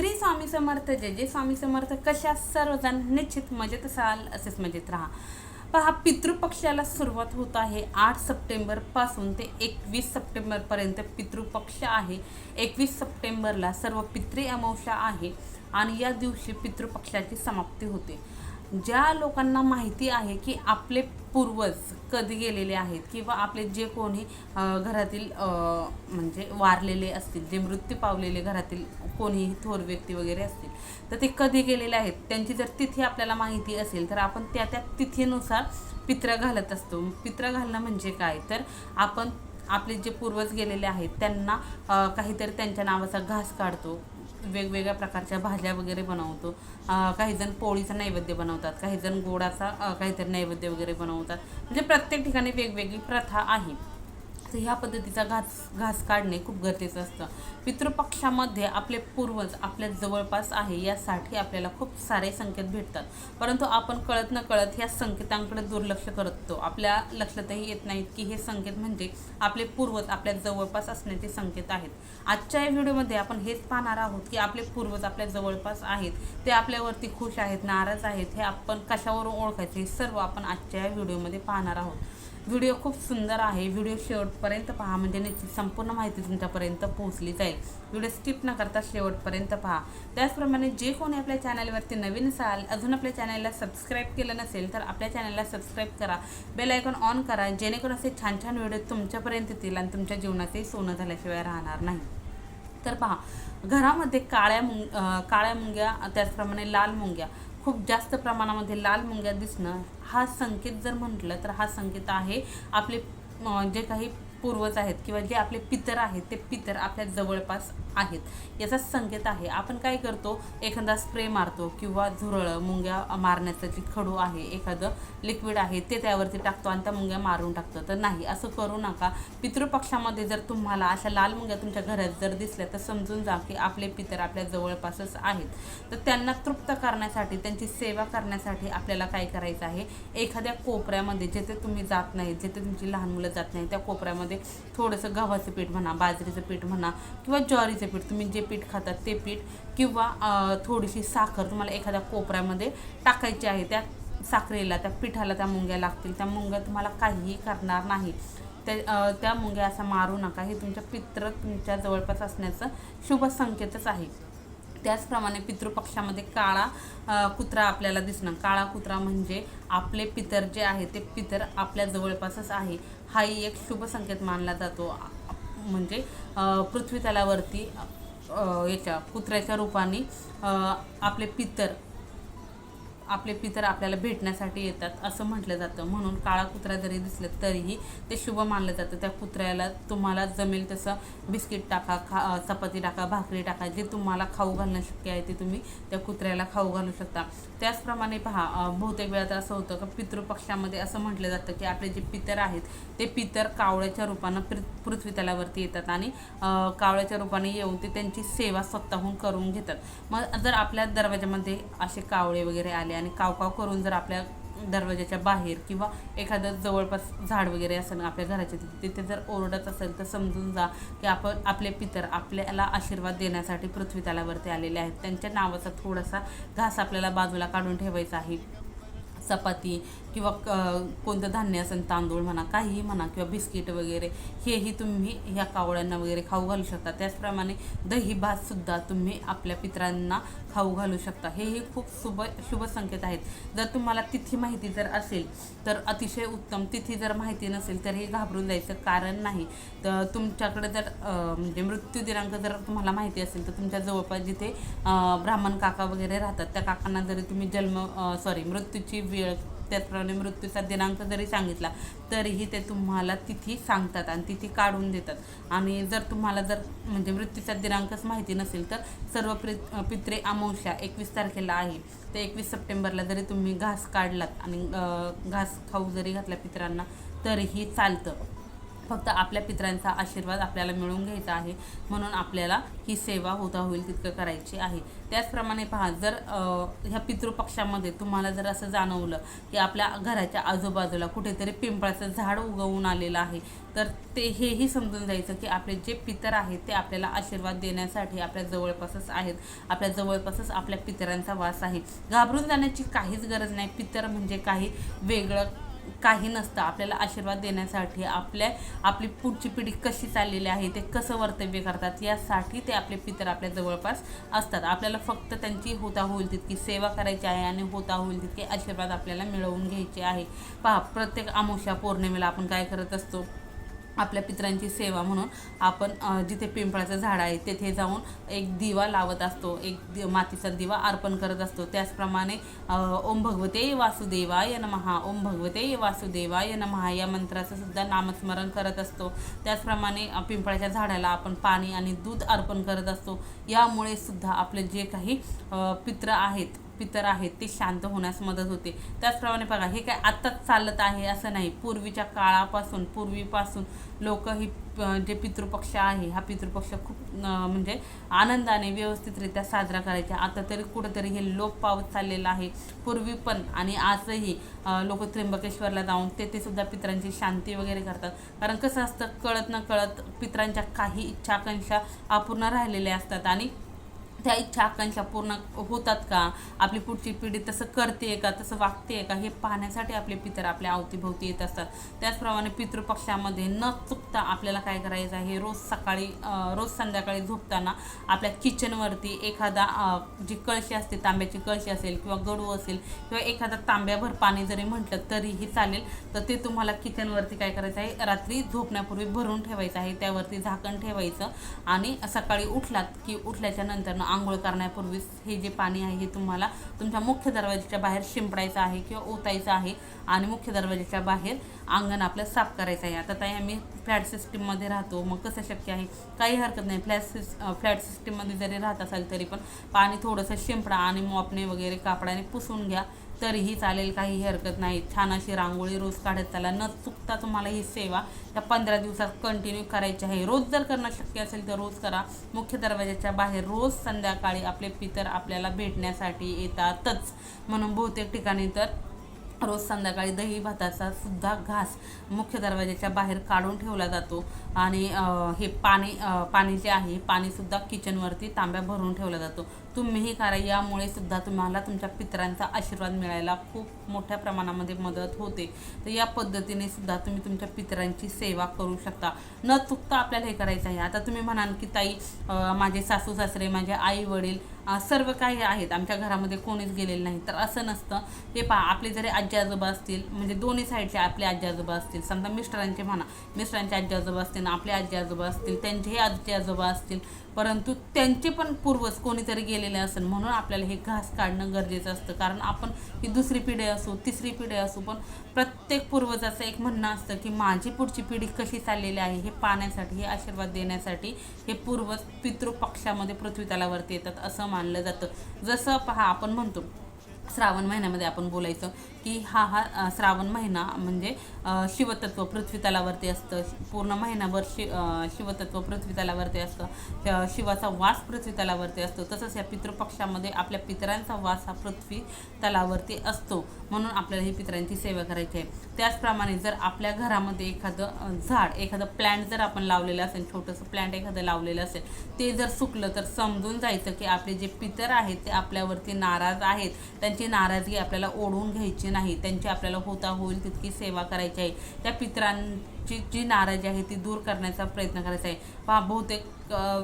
श्री स्वामी समर्थ जय जे स्वामी समर्थ. कशा सर्वजण निश्चित मजेत असाल असेच मजेत राहा. पहा पितृपक्षाला सुरुवात होत आहे आठ सप्टेंबरपासून ते एकवीस सप्टेंबरपर्यंत पितृपक्ष आहे. एकवीस सप्टेंबरला सर्व पितृ अमावस्या आहे आणि या दिवशी पितृपक्षाची समाप्ती होते. ज्या लोकांना माहिती आहे की आपले पूर्वज कधी गेलेले आहेत किंवा आपले जे कोणी घरातील म्हणजे वारलेले असतील जे मृत्यू पावलेले घरातील कोणीही थोर व्यक्ती वगैरे असतील तर ते कधी गेलेले आहेत? त्यांची जर तिथी आपल्याला माहिती असेल तर आपण त्या त्या तिथीनुसार पित्र घालत असतो. पित्र घालणं म्हणजे काय? तर आपण आपले जे पूर्वज गेलेले आहेत त्यांना काहीतरी त्यांच्या नावाचा घास काढतो. वेगवेगळ्या प्रकारच्या भाज्या वगैरे बनवतो. काहीजण पोळीचा नैवेद्य बनवतात काहीजण गोडाचा काहीतरी नैवेद्य वगैरे बनवतात. म्हणजे प्रत्येक ठिकाणी वेगवेगळी प्रथा आहे. तर ह्या पद्धतीचा घास घास काढणे खूप गरजेचं असतं. पितृपक्षामध्ये आपले पूर्वज आपल्या जवळपास आहे यासाठी आपल्याला खूप सारे संकेत भेटतात. परंतु आपण कळत न कळत ह्या संकेतांकडे दुर्लक्ष करतो आपल्या लक्षातही येत नाहीत की हे संकेत म्हणजे आपले पूर्वज आपल्या जवळपास असण्याचे संकेत आहेत. आजच्या या व्हिडिओमध्ये आपण हेच पाहणार आहोत की आपले पूर्वज आपल्या जवळपास आहेत ते आपल्यावरती खुश आहेत नाराज आहेत हे आपण कशावरून ओळखायचे हे सर्व आपण आजच्या या व्हिडिओमध्ये पाहणार आहोत. व्हिडिओ खूप सुंदर आहे. व्हिडिओ शेवटपर्यंत पहा. म्हणजे निश्चित संपूर्ण माहिती तुमच्यापर्यंत पोहोचली जाईल. व्हिडिओ स्किप न करता शेवटपर्यंत पहा. त्याचप्रमाणे जे कोणी आपल्या चॅनलवरती नवीन असाल अजून आपल्या चॅनलला सबस्क्राईब केलं नसेल तर आपल्या चॅनलला सबस्क्राईब करा. बेल आयकॉन ऑन करा जेणेकरून असे छान छान व्हिडिओ तुमच्यापर्यंत येतील आणि तुमच्या जीवनातही सोनं झाल्याशिवाय राहणार नाही. तर पहा घरामध्ये काळ्या मुंग काळ्या मुंग्या त्याचप्रमाणे लाल मुंग्या. खूप जास्त प्रमाणामध्ये लाल मुंग्या दिसणं हा संकेत जर म्हटलं तर हा संकेत आहे. आपले जे काही पूर्वज आहेत किंवा जे आपले पितर आहेत ते पितर आपल्या जवळपास आहेत. याचा संकेत आहे. आपण काय करतो एखादा स्प्रे मारतो किंवा झुरळं मुंग्या मारण्याचं जे खडू आहे एखादं लिक्विड आहे ते त्यावरती टाकतो आणि त्या मुंग्या मारून टाकतो. तर नाही असं करू नका. पितृपक्षामध्ये जर तुम्हाला अशा लाल मुंग्या तुमच्या घरात जर दिसल्या तर समजून जा की आपले पितर आपल्या जवळपासच आहेत. तर त्यांना तृप्त करण्यासाठी त्यांची सेवा करण्यासाठी आपल्याला काय करायचं आहे? एखाद्या कोपऱ्यामध्ये जिथे तुम्ही जात नाही जिथे तुमची लहान मुलं जात नाही त्या कोपऱ्यामध्ये थोडंसं गव्हाचं पीठ म्हणा बाजरीचं पीठ म्हणा किंवा ज्वारीचं पीठ तुम्ही जे पीठ खातात ते पीठ किंवा थोडीशी साखर तुम्हाला एखाद्या कोपऱ्यामध्ये टाकायची आहे त्या साखरेला त्या पिठाला त्या मुंग्या लागतील. त्या मुंग्या तुम्हाला काहीही करणार नाही. त्या त्या मुंग्या असा मारू नका. हे तुमच्या पित्र तुमच्या जवळपास असण्याचं शुभ संकेतच आहे. त्याचप्रमाणे पितृपक्षामध्ये काळा कुत्रा आपल्याला दिसणं. काळा कुत्रा म्हणजे आपले पितर जे आहे ते पितर आपल्या जवळपासच आहे. हाही एक शुभ संकेत मानला जातो. म्हणजे पृथ्वीतलावरती याच्या कुत्र्याच्या रूपाने आपले पितर आपले पितर आपल्याला भेटण्यासाठी येतात असं म्हटलं जातं. म्हणून काळा कुत्रा जरी दिसलं तरीही ते शुभ मानलं जातं. त्या कुत्र्याला तुम्हाला जमेल तसं बिस्किट टाका खा चपाती टाका भाकरी टाका जे तुम्हाला खाऊ घालणं शक्य आहे ते तुम्ही त्या कुत्र्याला खाऊ घालू शकता. त्याचप्रमाणे पहा बहुतेक वेळा तर असं होतं का पितृपक्षामध्ये असं म्हटलं जातं की आपले जे पितर आहेत ते पितर कावळ्याच्या रूपानं पृथ्वी तलावरती येतात आणि कावळ्याच्या रूपाने येऊन ते त्यांची सेवा स्वतःहून करून घेतात. मग जर आपल्या दरवाजामध्ये असे कावळे वगैरे आले आणि कावकाव करून जर आपल्या दरवाजाच्या बाहेर किंवा एखादं जवळपास झाड वगैरे असेल ना आपल्या घराच्या तिथे तिथे जर ओरडत असेल तर समजून जा की आपण आपले पितर आपल्याला आशीर्वाद देण्यासाठी पृथ्वी तलावरती आलेले आहेत. त्यांच्या नावाचा थोडासा घास आपल्याला बाजूला काढून ठेवायचा आहे. चपाती किंवा क- कोणतं धान्य असेल तांदूळ म्हणा काहीही म्हणा किंवा बिस्किट वगैरे हेही तुम्ही ह्या कावळ्यांना वगैरे खाऊ घालू शकता. त्याचप्रमाणे दही भातसुद्धा तुम्ही आपल्या पितरांना खाऊ घालू शकता. हेही खूप शुभ शुभ संकेत आहेत. जर तुम्हाला तिथी माहिती जर असेल तर अतिशय उत्तम. तिथी जर माहिती नसेल तर हे घाबरून जायचं कारण नाही. तर तुमच्याकडे जर म्हणजे मृत्यू दिनांक जर तुम्हाला माहिती असेल तर तुमच्या जवळपास जिथे ब्राह्मण काका वगैरे राहतात त्या काकांना जरी तुम्ही जन्म सॉरी मृत्यूची वेळ त्याचप्रमाणे मृत्यूचा दिनांक जरी सांगितला तरीही ते तुम्हाला तिथी सांगतात आणि तिथी काढून देतात. आणि जर तुम्हाला जर म्हणजे मृत्यूचा दिनांकच माहिती नसेल तर सर्व प्रि पित्रे अमावस्या एकवीस तारखेला आहे. तर एकवीस सप्टेंबरला जरी तुम्ही घास काढलात आणि घास खाऊ जरी घातला पित्रांना तरीही चालतं. फक्त आपल्या पितरांचा आशीर्वाद आपल्याला मिळवून घ्यायचा आहे. म्हणून आपल्याला ही सेवा होता होईल तितकं करायची आहे. त्याचप्रमाणे पहा जर ह्या पितृपक्षामध्ये तुम्हाला जर असं जाणवलं की आपल्या घराच्या आजूबाजूला कुठेतरी पिंपळाचं झाड उगवून आलेलं आहे तर ते हेही समजून जायचं की आपले जे पितर आहेत ते आपल्याला आशीर्वाद देण्यासाठी आपल्या जवळपासच आहेत. आपल्या जवळपासच आपल्या पितरांचा वास आहे. घाबरून जाण्याची काहीच गरज नाही. पितर म्हणजे काही वेगळं काही नसतं. आपल्याला आशीर्वाद देण्यासाठी आपल्या आपली पुढची पिढी कशी चाललेली आहे ते कसं वर्तव्य करतात यासाठी ते आपले पितर आपल्या जवळपास असतात. आपल्याला फक्त त्यांची होता होईल तितकी सेवा करायची आहे आणि होता होईल तितके आशीर्वाद आपल्याला मिळवून घ्यायचे आहे. पहा प्रत्येक अमावस्या पौर्णिमेला आपण काय करत असतो? आपल्या पित्रांची सेवा म्हणून आपण जिथे पिंपळाचं झाड आहे तेथे जाऊन एक दिवा लावत असतो. एक दि मातीचा दिवा अर्पण करत असतो. त्याचप्रमाणे ओम भगवते वासुदेवाय नमहा ओम भगवते वासुदेवाय नमहा या मंत्राचं सुद्धा नामस्मरण करत असतो. त्याचप्रमाणे पिंपळाच्या झाडाला आपण पाणी आणि दूध अर्पण करत असतो. यामुळे सुद्धा आपले जे काही पित्र आहेत पितर आहेत ते शांत होण्यास मदत होते. त्याचप्रमाणे बघा हे काय आत्ताच चालत आहे असं नाही. पूर्वीच्या काळापासून पूर्वीपासून लोक ही प- जे पितृपक्ष आहे हा पितृपक्ष खूप म्हणजे आनंदाने व्यवस्थितरित्या साजरा करायचा. आता तरी कुठंतरी हे लोप पावत चाललेलं आहे. पूर्वी पण आणि आजही लोक त्र्यंबकेश्वरला जाऊन तेथे सुद्धा पितरांची शांती वगैरे करतात. कारण कसं असतं कळत न कळत पितरांच्या काही इच्छाकांक्षा अपूर्ण राहिलेल्या असतात. आणि त्या इच्छा आकांक्षा पूर्ण होतात का? आपली पुढची पिढी तसं करते का? तसं वागते का? हे पाहण्यासाठी आपले पितर आपल्या अवतीभोवती येत असतात. त्याचप्रमाणे पितृपक्षामध्ये न चुकता आपल्याला काय करायचं आहे? रोज सकाळी रोज संध्याकाळी झोपताना आपल्या किचनवरती एखादा जी कळशी असते तांब्याची कळशी असेल किंवा गडू असेल किंवा एखादा तांब्याभर पाणी जरी म्हटलं तरीही चालेल तर ते तुम्हाला किचनवरती काय करायचं आहे? रात्री झोपण्यापूर्वी भरून ठेवायचं आहे. त्यावरती झाकण ठेवायचं आणि सकाळी उठलात की उठल्याच्या नंतरनं आंघोळ करण्यापूर्वीच हे जे पाणी आहे हे तुम्हाला तुमच्या मुख्य दरवाजाच्या बाहेर शिंपडायचं आहे किंवा ओतायचं आहे आणि मुख्य दरवाजाच्या बाहेर अंगण आपलं साफ करायचं आहे. आता ताई आम्ही फ्लॅट सिस्टीममध्ये राहतो. मग कसं शक्य आहे? काही हरकत नाही. फ्लॅट सिस फ्लॅट सिस्टीममध्ये जरी राहत असाल तरी पण पाणी थोडंसं शिंपडा आणि मॉपने वगैरे कापडाने पुसून घ्या. तरीही चालेल काही हरकत नाही. छान अशी रांगोळी रोज काढत चाला. न चुकता तुम्हाला ही सेवा त्या पंधरा दिवसात कंटिन्यू करायची आहे. रोज जर करणं शक्य असेल तर रोज करा. मुख्य दरवाजाच्या बाहेर रोज संध्याकाळी आपले पितर आपल्याला भेटण्यासाठी येतातच. म्हणून बहुतेक ठिकाणी तर रोज संध्याकाळी दही भाताचा सुद्धा घास मुख्य दरवाजाच्या बाहेर काढून ठेवला जातो. आणि हे पाणी पाणी जे आहे पाणीसुद्धा किचनवरती तांब्या भरून ठेवला जातो. तुम्हीही करा. यामुळे सुद्धा तुम्हाला तुमच्या पितरांचा आशीर्वाद मिळायला खूप मोठ्या प्रमाणामध्ये मदत होते. तर या पद्धतीने सुद्धा तुम्ही तुमच्या पितरांची सेवा करू शकता. न चुकता आपल्याला हे करायचं आहे. आता तुम्ही म्हणाल की ताई माझे सासू सासरे माझे आई वडील सर्व काही आहेत. आमच्या घरामध्ये कोणीच गेलेलं नाही. तर असं नसतं. हे पहा आपले जरी आजी आजोबा असतील म्हणजे दोन्ही साईडचे आपले आजी आजोबा असतील. समजा मिस्टरांचे म्हणा मिस्टरांचे आजी आजोबा असतील आपले आजी आजोबा असतील त्यांचेही आजी आजोबा असतील. परंतु त्यांचे पण पूर्वज कोणीतरी गेलेले असेल म्हणून आपल्याला हे घास काढणं गरजेचं असतं. कारण आपण ही दुसरी पिढी असो तिसरी पिढी असो पण प्रत्येक पूर्वजाचं एक म्हणणं असतं की माझी पुढची पिढी कशी चाललेली आहे हे पाहण्यासाठी हे आशीर्वाद देण्यासाठी हे पूर्वज पितृपक्षामध्ये पृथ्वीतलावरती येतात असं मानलं जातं. जसं पहा आपण म्हणतो श्रावण महिन्यामध्ये आपण बोलायचं की हा हा श्रावण महिना म्हणजे शिवतत्व पृथ्वी तलावरती असतं. पूर्ण महिनाभर शि शिवतत्व पृथ्वी तलावरती असतं. शिवाचा वास पृथ्वी तलावरती असतो. तसंच या पितृपक्षामध्ये आपल्या पितरांचा वास हा पृथ्वी तलावरती असतो. म्हणून आपल्याला ही पितरांची सेवा करायची आहे. त्याचप्रमाणे जर आपल्या घरामध्ये एखादं झाड एखादं प्लॅन्ट जर आपण लावलेलं असेल छोटंसं प्लॅन्ट एखादं लावलेलं असेल ते जर सुकलं तर समजून जायचं की आपले जे पितर आहेत ते आपल्यावरती नाराज आहेत. त्यांची नाराजगी आपल्याला ओढून घ्यायची नाही. त्यांची आपल्याला होता होईल तितकी सेवा करायची आहे. त्या पितरांची जी नाराजी आहे ती दूर करण्याचा प्रयत्न करायचा आहे. पहा बहुतेक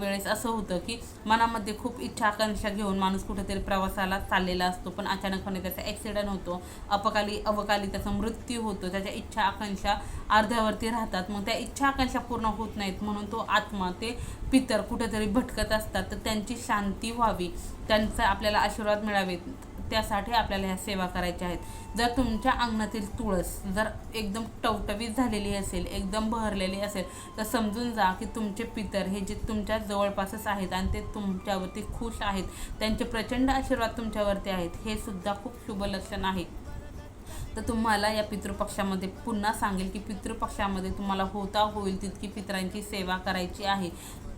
वेळेस असं होतं की मनामध्ये खूप इच्छा आकांक्षा घेऊन माणूस कुठेतरी प्रवासाला चाललेला असतो पण अचानकपणे त्याचा ॲक्सिडंट होतो अपकाली अवकाली त्याचा मृत्यू होतो त्याच्या इच्छा आकांक्षा अर्ध्यावरती राहतात. मग त्या इच्छा आकांक्षा पूर्ण होत नाहीत म्हणून तो आत्मा ते पितर कुठेतरी भटकत असतात. तर त्यांची शांती व्हावी. त्यांचा आपल्याला आशीर्वाद मिळावे त्यासाठी आपल्याला ह्या सेवा करायच्या आहेत. जर तुमच्या अंगणातील तुळस जर एकदम टवटवीत झालेली असेल एकदम बहरलेली असेल तर समजून जा की तुमचे पितर हे जे तुमच्या जवळपासच आहेत आणि ते तुमच्यावरती खुश आहेत. त्यांचे प्रचंड आशीर्वाद तुमच्यावरती आहेत. हे सुद्धा खूप शुभ लक्षण आहे. तर तुम्हाला या पितृपक्षामध्ये पुन्हा सांगेल की पितृपक्षामध्ये तुम्हाला होता होईल तितकी पितरांची सेवा करायची आहे.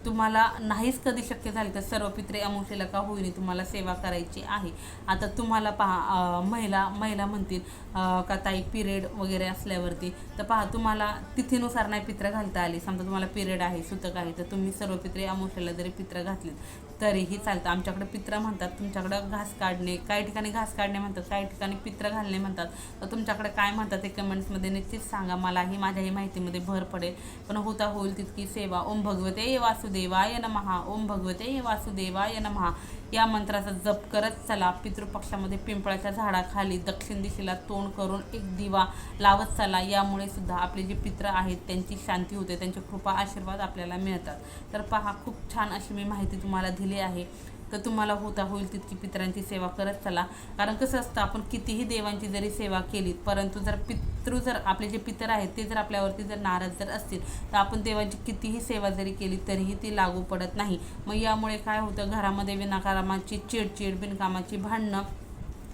तुम्हाला नाहीच कधी शक्य झालं तर सर्व पित्रे अमुषेला का होईने तुम्हाला सेवा करायची आहे. आता तुम्हाला पहा महिला महिला म्हणतील का ताई पिरियड वगैरे असल्यावरती तर पहा तुम्हाला तिथीनुसार नाही पित्र घालता आली. समजा तुम्हाला पिरियड आहे सुतक आहे तर तुम्ही सर्व पित्रे अमुषेला जरी पित्र घातलीत तरीही चालतं. आमच्याकडे पित्र म्हणतात तुमच्याकडं घास काढणे काही ठिकाणी घास काढणे म्हणतात काही ठिकाणी पित्र घालणे म्हणतात. तर तुमच्याकडे काय म्हणतात ते कमेंट्समध्ये निश्चित सांगा. मलाही माझ्याही माहितीमध्ये भर पडेल. पण होता होईल तितकी सेवा. ओम भगवते वासुदेवाय नमहा ओम भगवते वासुदेवाय नमहा या मंत्राचा जप करत चला. पितृपक्षामध्ये पिंपळाच्या झाडाखाली दक्षिण दिशेला तोंड करून एक दिवा लावत चला. यामुळे सुद्धा आपले जे पित्र आहेत त्यांची शांती होते त्यांची कृपा आशीर्वाद आपल्याला मिळतात. तर पहा खूप छान अशी मी माहिती तुम्हाला दिली आहे. तर तुम्हाला होता होईल तितकी पितरांची सेवा करत चला. कारण कसं असतं आपण कितीही देवांची जरी सेवा केली परंतु जर पितृ जर आपले जे पितर आहेत ते जर आपल्यावरती जर नाराज जर असतील तर आपण देवांची कितीही सेवा जरी केली तरीही ती लागू पडत नाही. मग यामुळे काय होतं घरामध्ये विनाकारामाची चिडचिड बिनकामाची भांडणं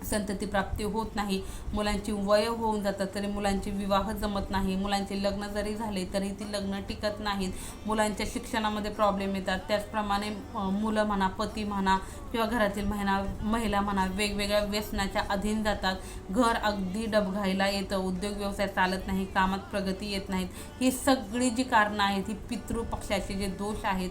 संतती प्राप्ती होत नाही मुलांची वय होऊन जातात तरी मुलांचे विवाह जमत नाही मुलांचे लग्न जरी झाले तरी ती लग्न टिकत नाहीत मुलांच्या शिक्षणामध्ये प्रॉब्लेम येतात. त्याचप्रमाणे मुलं म्हणा पती म्हणा किंवा घरातील महिना महिला म्हणा वेगवेगळ्या व्यसनाच्या अधीन जातात. घर अगदी डबघायला येतं उद्योग व्यवसाय चालत नाही कामात प्रगती येत नाहीत. ही सगळी जी कारणं आहेत ही पितृपक्षाचे जे दोष आहेत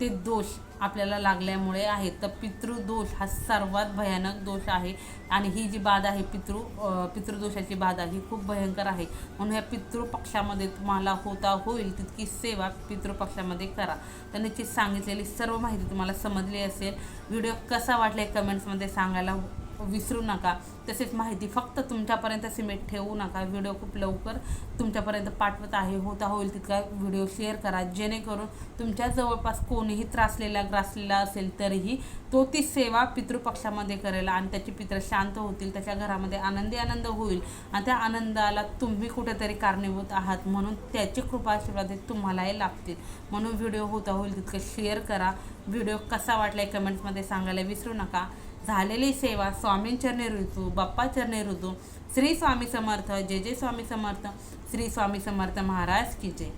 ते दोष आपल्याला लागल्यामुळे आहेत तर पितृदोष हा सर्वात भयानक दोष आहे. आणि ही जी बाधा आहे पितृ अं, पितृदोषाची बाधा ही खूप भयंकर आहे. म्हणून ह्या पितृपक्षामध्ये तुम्हाला होता होईल तितकी सेवा पितृपक्षामध्ये करा. तर निश्चित सांगितलेली सर्व माहिती तुम्हाला समजली असेल. व्हिडिओ कसा वाटला कमेंट्समध्ये सांगायला विसरू नका. तसेच माहिती फक्त तुमच्यापर्यंत सिमेंट ठेवू नका. व्हिडिओ खूप लवकर तुमच्यापर्यंत पाठवत आहे होता होईल तितका व्हिडिओ शेअर करा. जेणेकरून तुमच्या जवळपास कोणीही त्रासलेला ग्रासलेला असेल तरीही तो ती सेवा पितृपक्षामध्ये करेल आणि त्याची पित्र शांत होतील त्याच्या घरामध्ये आनंदी आनंद होईल आणि त्या आनंदाला तुम्ही कुठेतरी कारणीभूत आहात म्हणून त्याची कृपा आशीर्वाद हे तुम्हालाही लागतील. म्हणून व्हिडिओ होता होईल तितकं शेअर करा. व्हिडिओ कसा वाटला आहे कमेंट्समध्ये सांगायला विसरू नका. झालेली सेवा स्वामींचरणे ऋतू बाप्पाचरणे ऋतू श्री स्वामी समर्थ जय जय स्वामी समर्थ श्री स्वामी समर्थ महाराज की जय.